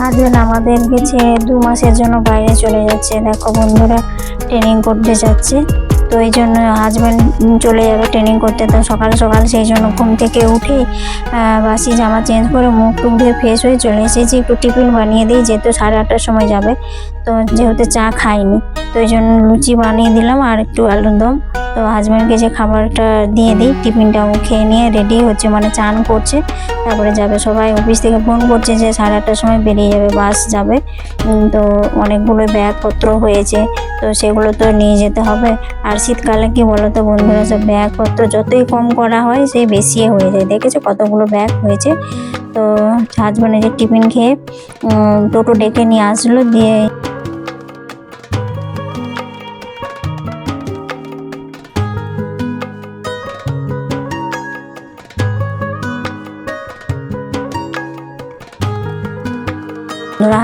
Husband আমাদেরকে ছেড়ে দু মাসের জন্য বাইরে চলে যাচ্ছে, দেখো বন্ধুরা ট্রেনিং করতে যাচ্ছে। তো এই জন্য হাজব্যান্ড চলে যাবে ট্রেনিং করতে। তো সকাল সকাল সেই জন্য ঘুম থেকে উঠে বাসি জামা চেঞ্জ করে মুখ টুক ধুয়ে ফ্রেশ হয়ে চলে এসেছি। একটু টিফিন বানিয়ে দিই, যেহেতু সাড়ে আটটার সময় যাবে। তো যেহেতু চা খাইনি, তো এই জন্য লুচি বানিয়ে দিলাম আর একটু আলুর দম। তো হাজব্যান্ডকে যে খাবারটা দিয়ে দিই টিফিনটাও খেয়ে নিয়ে রেডি হচ্ছে মানে চান করছে। তারপরে যাবে সবাই অফিস থেকে ফোন করছে যে সাড়ে আটটার সময় বেরিয়ে যাবে বাস যাবে। তো অনেকগুলো ব্যাগপত্র হয়েছে, তো সেগুলো তো নিয়ে যেতে হবে। আর শীতকালে কি বলো তো বন্ধুরা, সব ব্যাগপত্র যতই কম করা হয়, সেই বেশি হয়ে যায়। দেখেছ কতগুলো ব্যাগ হয়েছে? তো হাজবেন্ডে যে টিফিন খেয়ে টোটো ডেকে নিয়ে আসলো, দিয়ে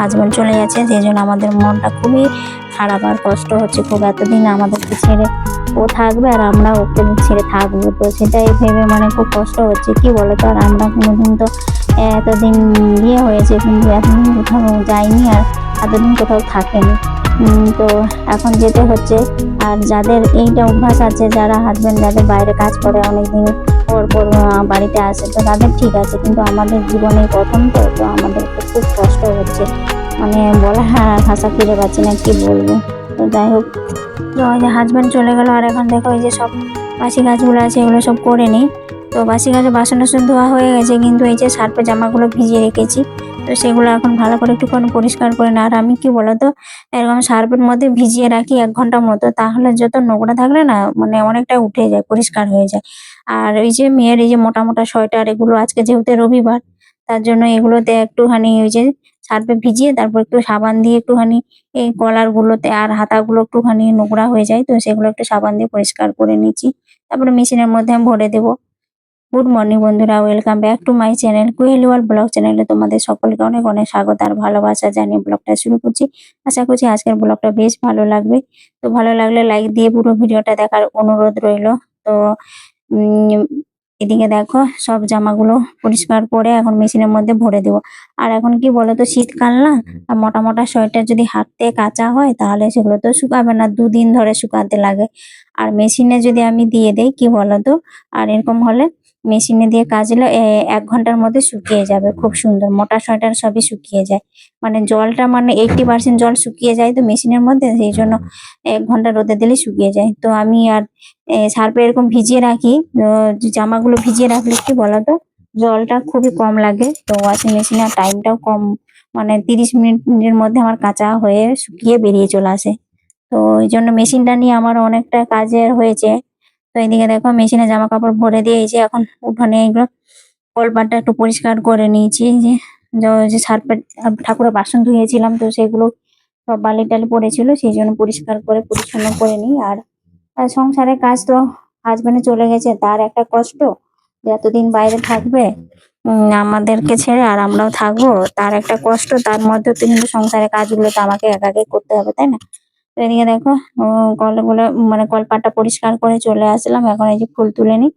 ওরা হাজবেন্ড চলে যাচ্ছে সেই জন্য আমাদের মনটা খুবই খারাপ আর কষ্ট হচ্ছে খুব এতদিন আমাদেরকে ছেড়ে ও থাকবে আর আমরা ওকে ছেড়ে থাকব। তো সেটাই ভেবে মানে খুব কষ্ট হচ্ছে, কি বলো তো আর আমরা কোনোদিন তো এতদিন বিয়ে হয়েছে, কিন্তু এতদিন কোথাও যাইনি আর এতদিন কোথাও থাকেনি। তো এখন যেতে হচ্ছে আর যাদের এইটা অভ্যাস আছে, যারা হাজবেন্ড যাদের বাইরে কাজ করে অনেকদিন পর পর বাড়িতে আসে, তো তাদের ঠিক আছে, কিন্তু আমাদের জীবনে প্রথম তো আমাদের খুব কষ্ট হচ্ছে। মানে বলা হ্যাঁ ভাষা খুঁজে পাচ্ছি না, কি বলব? তো যাই হোক, তো ওই যে হাজব্যান্ড চলে গেল, আর এখন দেখো ওই যে সব বাসি গাছগুলো আছে, এগুলো সব করে নিই তো বাসি গাছে বাসন টাসন ধোয়া হয়ে গেছে, কিন্তু এই যে সার্পে জামাগুলো ভিজিয়ে রেখেছি, তো সেগুলো এখন ভালো করে একটুখানি পরিষ্কার করে না। আর আমি কি বলতো, এরকম সার্পের মধ্যে ভিজিয়ে রাখি এক ঘণ্টা মতো, তাহলে যত নোংরা থাকলে না মানে অনেকটা উঠে যায়, পরিষ্কার হয়ে যায়। আর এই যে মেয়ের এই যে মোটা মোটা সোয়েটার, এগুলো আজকে যেহেতু রবিবার, তার জন্য এগুলোতে একটুখানি ওই যে সার্ফে ভিজিয়ে তারপর একটু সাবান দিয়ে একটুখানি এই কলার গুলোতে আর হাতাগুলো একটুখানি নোংরা হয়ে যায়, তো সেগুলো একটু সাবান দিয়ে পরিষ্কার করে নিচ্ছি। তারপরে মেশিনের মধ্যে আমি ভরে দেবো। গুড মর্নিং বন্ধুরা, welcome back to my channel কুহেলিওয়াল blog চ্যানেলে তোমাদের সকলকে অনেক অনেক স্বাগত আর ভালোবাসা জানিয়ে ব্লগটা শুরু করছি। আশা করছি আজকের ব্লগটা বেশ ভালো লাগবে। তো ভালো লাগলে লাইক দিয়ে পুরো ভিডিওটা দেখার অনুরোধ রইল। তো এদিকে দেখো সব জামাগুলো পরিষ্কার করে এখন মেশিনের মধ্যে ভরে দেবো। আর এখন কি বলতো, শীতকাল না, আর মোটা মোটা সোয়েটার যদি হাতে কাঁচা হয়, তাহলে সেগুলো তো শুকাবে না, দুদিন ধরে শুকাতে লাগে। আর মেশিনে যদি আমি দিয়ে দেই, কি বলতো, আর এরকম হলে মেশিনে দিয়ে কাচলে এক ঘণ্টার মধ্যে শুকিয়ে যাবে খুব সুন্দর। মোটা সোয়েটার সবই শুকিয়ে যায়। মানে জলটা মানে এইটটি পার্সেন্ট জল শুকিয়ে যায় তো মেশিনের মধ্যে সেই জন্য এক ঘণ্টা রোদে দিলে শুকিয়ে যায়। তো আমি আর এ, সার্ফে এরকম ভিজিয়ে রাখি জামাগুলো ভিজিয়ে রাখলে কি বলতো জলটা খুবই কম লাগে। তো ওয়াশিং মেশিনে টাইমটাও কম মানে তিরিশ মিনিটের মধ্যে আমার কাঁচা হয়ে শুকিয়ে বেরিয়ে চলে আসে। তো এই জন্য মেশিনটা নিয়ে আমার অনেকটা কাজের হয়েছে। তো এইদিকে দেখো মেশিনে জামা কাপড় ভরে দিয়ে এই যে এখন উঠোনে এগুলো কলপাটটা একটু পরিষ্কার করে নিয়েছি। যে যে সার্ফের ঠাকুরের বাসন ধুয়েছিলাম তো সেগুলো সব বালি টালি পড়েছিল, সেই জন্য পরিষ্কার করে পরিচ্ছন্ন করে নিই। আর সংসারের কাজ তো হাজবেন্ডে চলে গেছে, তার একটা কষ্ট যে এতদিন বাইরে থাকবে আমাদেরকে ছেড়ে আর আমরাও থাকব, তার একটা কষ্ট, তার মধ্যে তো কিন্তু সংসারের কাজগুলো তো আমাকে একাকে করতে হবে, তাই না? এদিকে দেখো উম, কলগুলো মানে কলপাটটা পরিষ্কার করে চলে আসলাম। এখন এই যে ফুল তুলে নিই।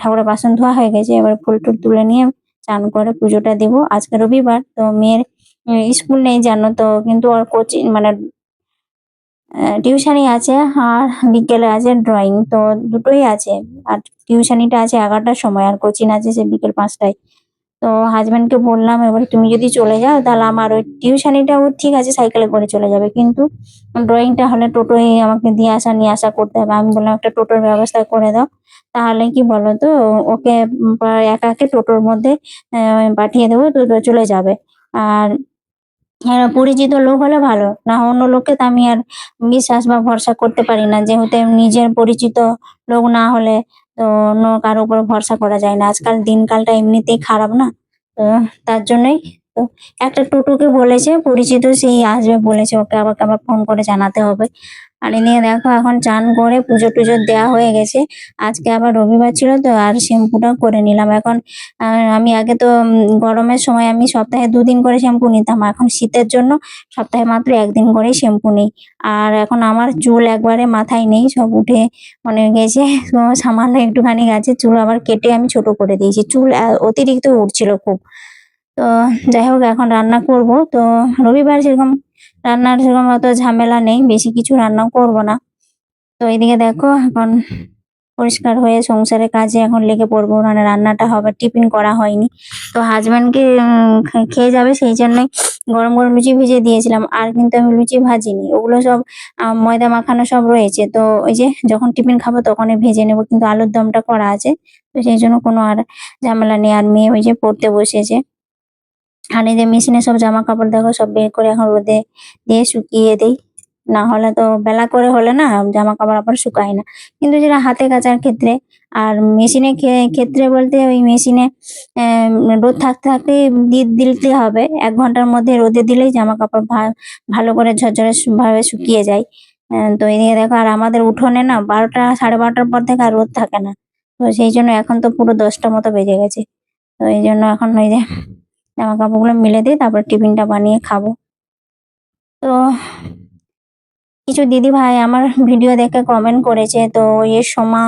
ঠাকুরের বাসন ধোয়া হয়ে গেছে। এবার ফুল টুল তুলে নিয়ে চান করে পুজোটা দিব। আজকে রবিবার তো মেয়ের স্কুল নেই জানো তো কিন্তু ওর কোচিং মানে টিউশনি আছে আর বিকেলে আছে ড্রয়িং তো দুটোই আছে। আর টিউশনিটা আছে এগারোটার সময় আর কোচিং আছে সে বিকেল পাঁচটায়। তো হাজব্যান্ডকে বললাম এবার তুমি যদি চলে যাও তাহলে আমার ওই টিউশনিটাও ঠিক আছে সাইকেলে করে চলে যাবে। কিন্তু ড্রয়িংটা হলে টোটোয় আমাকে দিয়ে আসা নিয়ে আসা করতে হবে। আমি বললাম একটা টোটোর ব্যবস্থা করে দাও। তাহলে কি বলো তো ওকে একা একে টোটোর মধ্যে পাঠিয়ে দেবো তো চলে যাবে। আর হ্যাঁ, পরিচিত লোক হলে ভালো। না অন্য লোককে তো আমি আর বিশ্বাস বা ভরসা করতে পারি না। যেহেতু নিজের পরিচিত লোক না হলে তো অন্য কারও উপর ভরসা করা যায় না। আজকাল দিনকালটা এমনিতেই খারাপ না? তো তার জন্যই তো একটা টোটোকে বলেছে, পরিচিত সেই আসবে বলেছে, ওকে আবার আবার ফোন করে জানাতে হবে। আর এদিকে দেখো, এখন চান করে পুজো টুজো দেওয়া হয়ে গেছে। আজকে আবার রবিবার ছিল তো, আর শ্যাম্পুটা করে নিলাম। এখন আমি আগে তো গরমের সময় আমি সপ্তাহে দুদিন করে শ্যাম্পু নিতাম। এখন শীতের জন্য সপ্তাহে মাত্র একদিন করেই শ্যাম্পু নিই। আর এখন আমার চুল একবারে মাথায় নেই, সব উঠে মানে গেছে সামান্য একটুখানি গেছে, চুল আবার কেটে আমি ছোট করে দিয়েছি। চুল অতিরিক্ত উঠছিল খুব। তো যাই হোক, এখন রান্না করব। তো রবিবার সেরকম রান্নার সেরকম অত ঝামেলা নেই বেশি কিছু রান্নাও করব না। তো এইদিকে দেখো এখন পরিষ্কার হয়ে সংসারের কাজে এখন লেগে পড়ব মানে রান্নাটা হবে টিফিন করা হয়নি। তো হাজবেন্ডকে খেয়ে যাবে সেই জন্যই গরম গরম লুচি ভেজে দিয়েছিলাম আর কিন্তু আমি লুচি ভাজিনি। ওগুলো সব ময়দা মাখানো সব রয়েছে তো ওই যে যখন টিফিন খাব তখনই ভেজে নেব কিন্তু আলুর দমটা করা আছে। তো সেই জন্য কোনো আর ঝামেলা নেই আর মেয়ে ওই যে পড়তে বসেছে। আর এই যে মেশিনে সব জামা কাপড় দেখো, সব বের করে এখন রোদে দিয়ে শুকিয়ে দেই। না হলে তো বেলা করে হলে না জামা কাপড় আবার শুকায় না। কিন্তু যেটা হাতে কাচার ক্ষেত্রে আর মেশিনে ক্ষেত্রে বলতে ওই মেশিনে রোদ থাকতে থাকতে দিয়ে দিতে হবে। এক ঘণ্টার মধ্যে রোদে দিলেই জামা কাপড় ভালো করে ঝরঝরে ভাবে শুকিয়ে যায়। তো এদিকে দেখো আর আমাদের উঠোনে না বারোটা, সাড়ে বারোটার পর থেকে আর রোদ থাকে না। তো সেই জন্য এখন তো পুরো দশটা মতো বেজে গেছে। তো এই জন্য এখন ওই যে জামা কাপড়গুলো মেলে দিয়ে তারপর টিফিনটা বানিয়ে খাব। তো কিছু দিদি ভাই আমার ভিডিও দেখে কমেন্ট করেছে, তো এ সোমা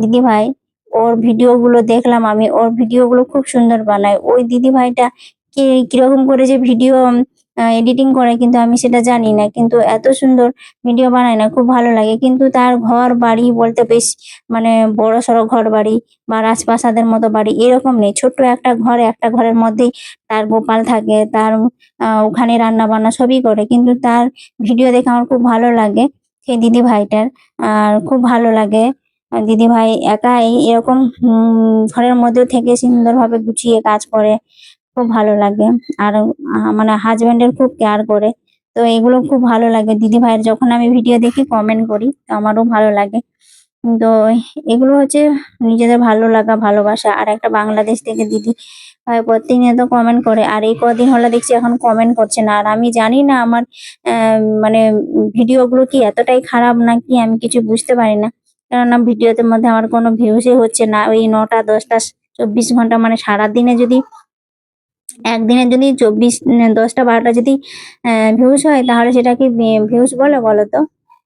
দিদি ভাই ওর ভিডিও গুলো দেখলাম আমি, ওর ভিডিও গুলো খুব সুন্দর বানায়। ওই দিদি ভাইটা কি কীরকম করে যে ভিডিও এডিটিং করে কিন্তু আমি সেটা জানি না। কিন্তু এত সুন্দর ভিডিও বানায় না, খুব ভালো লাগে। কিন্তু তার ঘর বাড়ি বলতে বেশ মানে বড় সড়ো ঘর বাড়ি বা রাজপ্রাসাদের মতো বাড়ি এরকম নেই। ছোট্ট একটা ঘর, একটা ঘরের মধ্যেই তার গোপাল থাকে, তার ওখানে রান্না বান্না সবই করে। কিন্তু তার ভিডিও দেখে আমার খুব ভালো লাগে সেই দিদি ভাইটার আর খুব ভালো লাগে দিদি ভাই একাই এরকম ঘরের মধ্যে থেকে সুন্দরভাবে গুছিয়ে কাজ করে। খুব ভালো লাগে। আর মানে হাজবেন্ডের খুব কেয়ার করে। তো এগুলো খুব ভালো লাগে। দিদি ভাইয়ের যখন আমি ভিডিও দেখি কমেন্ট করি, তো আমারও ভালো লাগে। তো এগুলো হচ্ছে নিজেদের ভালো লাগা, ভালোবাসা। আর একটা বাংলাদেশ থেকে দিদি ভাই প্রতিনিয়ত কমেন্ট করে। আর এই কদিন হলে দেখছি এখন কমেন্ট করছে না। আর আমি জানি না আমার মানে ভিডিও গুলো কি এতটাই খারাপ নাকি আমি কিছু বুঝতে পারি না। কেননা ভিডিওতে মধ্যে আমার কোনো ভিউসই হচ্ছে না। ওই নটা, দশটা, চব্বিশ ঘণ্টা মানে সারাদিনে যদি একদিনে যদি চব্বিশ দশটা বারোটা যদি ভিউজ হয়, তাহলে সেটা কি ভিউজ বলে বলো তো?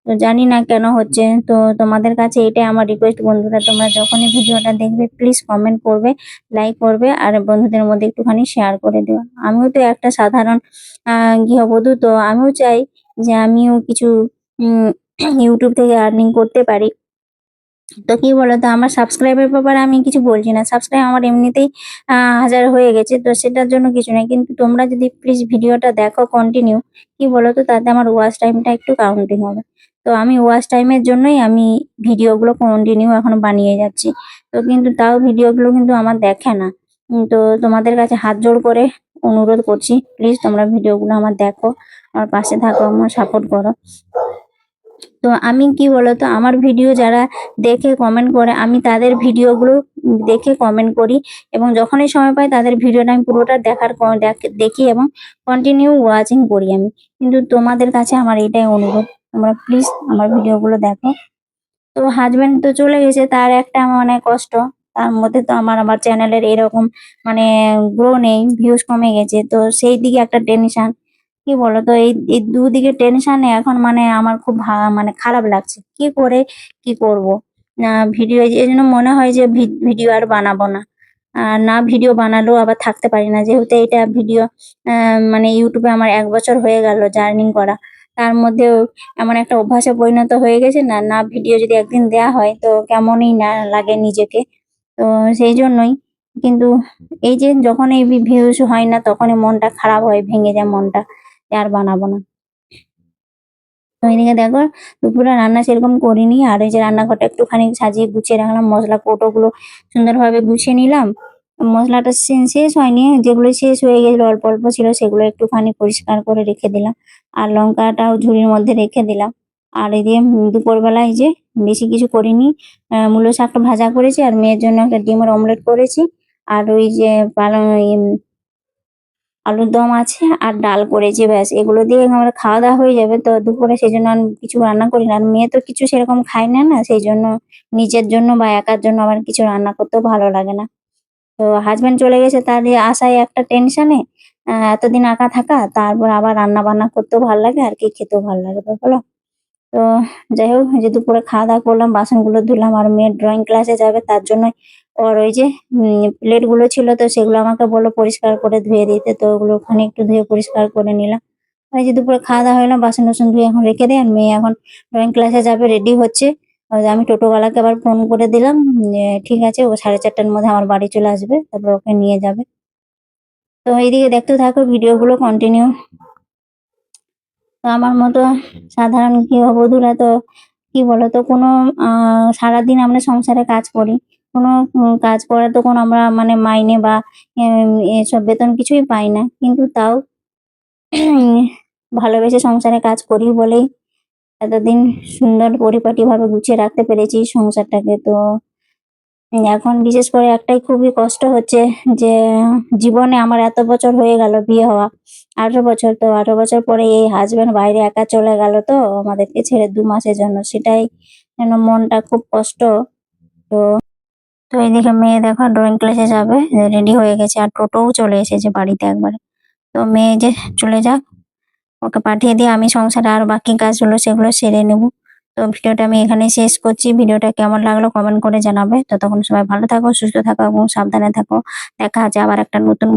তো জানি না কেন হচ্ছে। তো তোমাদের কাছে এটাই আমার রিকোয়েস্ট বন্ধুরা। তোমরা যখনই ভিডিওটা দেখবে প্লিজ কমেন্ট করবে লাইক করবে, আর বন্ধুদের মধ্যে একটুখানি শেয়ার করে দেওয়া আমিও তো একটা সাধারণ গৃহবধূ, তো আমিও চাই যে আমিও কিছু ইউটিউব থেকে আর্নিং করতে পারি। তো কি বলতো, আমার সাবস্ক্রাইবের ব্যাপারে আমি কিছু বলছি না। সাবস্ক্রাইব আমার এমনিতেই হাজার হয়ে গেছে, তো সেটার জন্য কিছু নেই। কিন্তু তোমরা যদি প্লিজ ভিডিওটা দেখো কন্টিনিউ কি বলতো, তাতে আমার ওয়াচ টাইমটা একটু কাউন্টিং হবে। তো আমি ওয়াচ টাইমের জন্যই আমি ভিডিওগুলো কন্টিনিউ এখন বানিয়ে যাচ্ছি। তো কিন্তু তাও ভিডিওগুলো কিন্তু আমার দেখে না। তো তোমাদের কাছে হাত জোড় করে অনুরোধ করছি প্লিজ তোমরা ভিডিওগুলো আমার দেখো, আমার পাশে থাকো, আমার সাপোর্ট করো। তো আমি কি বলতো, আমার ভিডিও যারা দেখে কমেন্ট করে, আমি তাদের ভিডিওগুলো দেখে কমেন্ট করি এবং যখনই সময় পাই তাদের ভিডিওটা আমি পুরোটা দেখার দেখি এবং কন্টিনিউ ওয়াচিং করি আমি। কিন্তু তোমাদের কাছে আমার এটাই অনুরোধ, তোমরা প্লিজ আমার ভিডিওগুলো দেখো। তো হাজব্যান্ড তো চলে গেছে, তার একটা মানে কষ্ট, তার মধ্যে তো আমার আমার চ্যানেলের এরকম মানে গ্রো নেই ভিউজ কমে গেছে, তো সেই দিকে একটা টেনশন কি বলতো, এই দুদিকে টেনশনে এখন মানে আমার খুব মানে খারাপ লাগছে। কি করে, কি করব? ভিডিও এই জন্য মনে হয় যে ভিডিও আর বানাবো না। আর না ভিডিও বানালেও আবার থাকতে পারি না। যেহেতু এটা ভিডিও মানে ইউটিউবে আমার এক বছর হয়ে গেল জার্নিং করা। তার মধ্যেও এমন একটা অভ্যাসে পরিণত হয়ে গেছে না না ভিডিও যদি একদিন দেয়া হয় তো কেমনই না লাগে নিজেকে। তো সেই জন্যই কিন্তু এই যে যখন এই ভিউজ হয় না, তখনই মনটা খারাপ হয়, ভেঙে যায় মনটা। আর বানাবো না। তো এদিকে দেখো দুপুরে রান্না সেরকম করিনি। আর এই যে রান্নাঘরটা একটুখানি সাজিয়ে গুছিয়ে রাখলাম মশলা কৌটোগুলো সুন্দরভাবে গুছিয়ে নিলাম। মশলাটা শেষ হয়নি যেগুলো শেষ হয়ে গেছিল অল্প অল্প ছিল সেগুলো একটুখানি পরিষ্কার করে রেখে দিলাম। আর লঙ্কাটাও ঝুড়ির মধ্যে রেখে দিলাম। আর এই এদিকে দুপুরবেলায় যে বেশি কিছু করিনি আহ, মূলো শাকটা ভাজা করেছি আর মেয়ের জন্য একটা ডিমের অমলেট করেছি। আর ওই যে পালং আলুর দম আছে আর ডাল করেছি, ব্যাস। এগুলো দিয়ে আমার খাওয়া দাওয়া হয়ে যাবে তো দুপুরে সেই জন্য আর কিছু রান্না করি না। আর মেয়ে তো কিছু সেরকম খায় না না? সেই জন্য নিজের জন্য বা একার জন্য আমার কিছু রান্না করতেও ভালো লাগে না। তো হাজব্যান্ড চলে গেছে, তার আশায় একটা টেনশনে এতদিন আঁকা থাকা, তারপর আবার রান্না বান্না করতেও ভালো লাগে আর কি খেতেও ভালো লাগে বলো। তো যাই হোক যে দুপুরে খাওয়া দাওয়া করলাম, বাসনগুলো ধুলাম, আর মেয়ের ড্রয়িং ক্লাসে যাবে, তার জন্য ওর ওই যে প্লেটগুলো ছিল তো সেগুলো আমাকে বলল পরিষ্কার করে ধুয়ে দিতে, তো ওগুলো ওখানে একটু ধুয়ে পরিষ্কার করে নিলাম। আর যে দুপুরে খাওয়া দাওয়া হলো, বাসন টাসন ধুয়ে এখন রেখে দেয় আর মেয়ে এখন ড্রয়িং ক্লাসে যাবে রেডি হচ্ছে। আমি টোটোওয়ালাকে আবার ফোন করে দিলাম ঠিক আছে, ও সাড়ে চারটার মধ্যে আমার বাড়ি চলে আসবে, তারপর ওকে নিয়ে যাবে। তো এইদিকে দেখতে থাকো, ভিডিওগুলো কন্টিনিউ তো আমার মতো সাধারণ গৃহবধূরা তো, কি বলতো, কোনো সারাদিন আমরা সংসারে কাজ করি। কোনো কাজ করার তো কোনো আমরা মানে মাইনে বা এসব বেতন কিছুই পাই না। কিন্তু তাও ভালোবেসে সংসারে কাজ করি বলেই এতদিন সুন্দর পরিপাটি ভাবে গুছিয়ে রাখতে পেরেছি সংসারটাকে। তো এখন বিশেষ করে একটাই খুবই কষ্ট হচ্ছে যে, জীবনে আমার এত বছর হয়ে গেল বিয়ে হওয়া। আঠারো বছর, তো আঠারো বছর পরে এই হাজব্যান্ড বাইরে একা চলে গেল তো, আমাদেরকে ছেড়ে দু মাসের জন্য। সেটাই যেন মনটা খুব কষ্ট। তো তো এইদিকে মেয়ে দেখো ড্রয়িং ক্লাসে যাবে রেডি হয়ে গেছে আর টোটোও চলে এসেছে বাড়িতে একবারে। তো মেয়ে যে চলে যাক, ওকে পাঠিয়ে দিয়ে আমি সংসারে আর বাকি কাজগুলো সেগুলো সেরে নেব। তো ভিডিওটা আমি এখানে শেষ করছি। ভিডিওটা কেমন লাগল কমেন্ট করে জানাবে। তো তখন সবাই ভালো থাকো, সুস্থ থাকো এবং সাবধানে থাকো। দেখা আছে আবার একটা নতুন